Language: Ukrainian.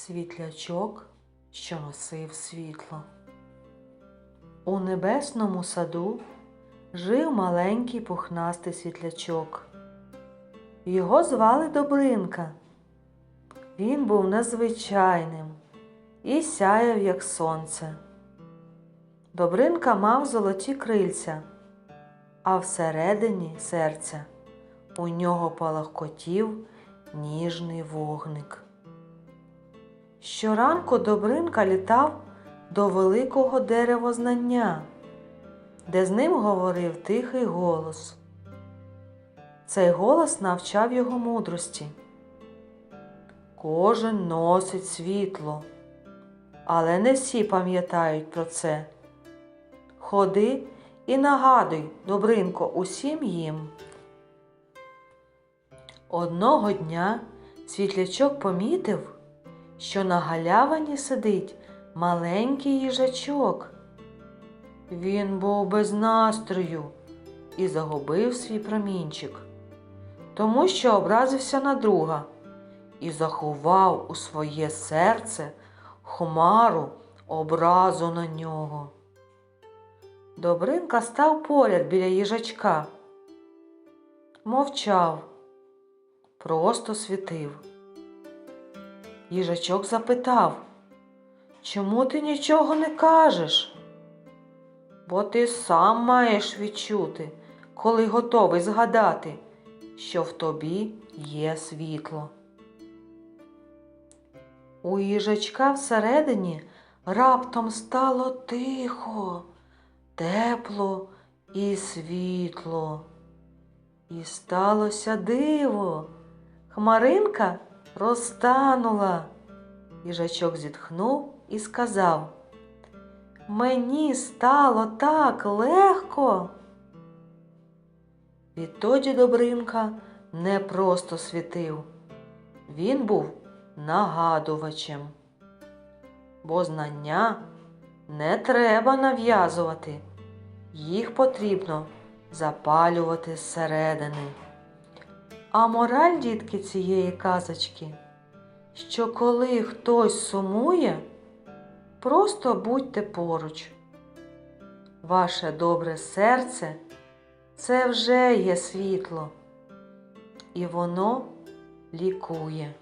світлячок, що носив світло. У небесному саду жив маленький пухнастий світлячок. Його звали Добринка. Він був незвичайним і сяяв, як сонце. Добринка мав золоті крильця, а всередині серця у нього палахкотів ніжний вогник. Щоранку Добринка літав до великого деревознання, де з ним говорив тихий голос. Цей голос навчав його мудрості. Кожен носить світло, але не всі пам'ятають про це. Ходи і нагадуй, Добринко, усім їм. Одного дня світлячок помітив, що на галявині сидить маленький їжачок. Він був без настрою і загубив свій промінчик, тому що образився на друга і заховав у своє серце хмару образу на нього. Добринка став поряд біля їжачка, мовчав, просто світив. Їжачок запитав, чому ти нічого не кажеш? Бо ти сам маєш відчути, коли готовий згадати, що в тобі є світло. У їжачка всередині раптом стало тихо, тепло і світло. І сталося диво. Хмаринка розтанула. Їжачок зітхнув і сказав Мені стало так легко. Відтоді Добринка не просто світив, він був нагадувачем. Бо знання не треба нав'язувати, їх потрібно запалювати зсередини. А мораль, дітки, цієї казочки, що коли хтось сумує, просто будьте поруч. Ваше добре серце це вже є світло, і воно лікує.